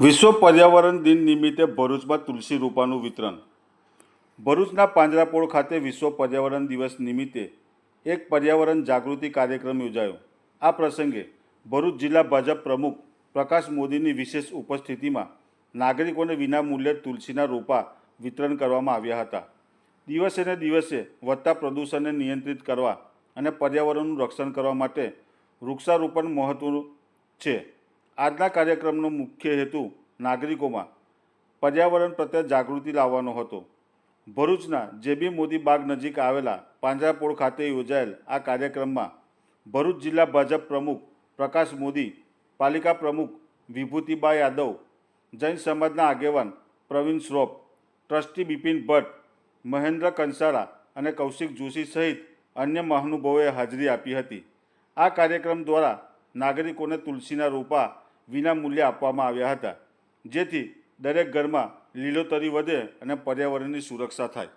વિશ્વ પર્યાવરણ દિન નિમિત્તે ભરૂચમાં તુલસી રોપાનું વિતરણ. ભરૂચના પાંજરાપોળ ખાતે વિશ્વ પર્યાવરણ દિવસ નિમિત્તે એક પર્યાવરણ જાગૃતિ કાર્યક્રમ યોજાયો. આ પ્રસંગે ભરૂચ જિલ્લા ભાજપ પ્રમુખ પ્રકાશ મોદીની વિશેષ ઉપસ્થિતિમાં નાગરિકોને વિનામૂલ્યે તુલસીના રોપા વિતરણ કરવામાં આવ્યા હતા. દિવસે ને દિવસે વધતા પ્રદૂષણને નિયંત્રિત કરવા અને પર્યાવરણનું રક્ષણ કરવા માટે વૃક્ષારોપણ મહત્વનું છે. આજના કાર્યક્રમનો મુખ્ય હેતુ નાગરિકોમાં પર્યાવરણ પ્રત્યે જાગૃતિ લાવવાનો હતો. ભરૂચના જેબી મોદી બાગ નજીક આવેલા પાંજરાપોળ ખાતે યોજાયેલ આ કાર્યક્રમમાં ભરૂચ જિલ્લા ભાજપ પ્રમુખ પ્રકાશ મોદી, પાલિકા પ્રમુખ વિભૂતિબા યાદવ, જૈન સમાજના આગેવાન પ્રવીણ શ્રોફ ટ્રસ્ટી બિપિન ભટ્ટ, મહેન્દ્ર કંસારા અને કૌશિક જોશી સહિત અન્ય મહાનુભાવોએ હાજરી આપી હતી. આ કાર્યક્રમ દ્વારા નાગરિકોને તુલસીના રોપા વિના મૂલ્યે આપવામાં આવ્યા હતા જેથી દરેક ઘરમાં લીલોતરી વધે અને પર્યાવરણની સુરક્ષા થાય.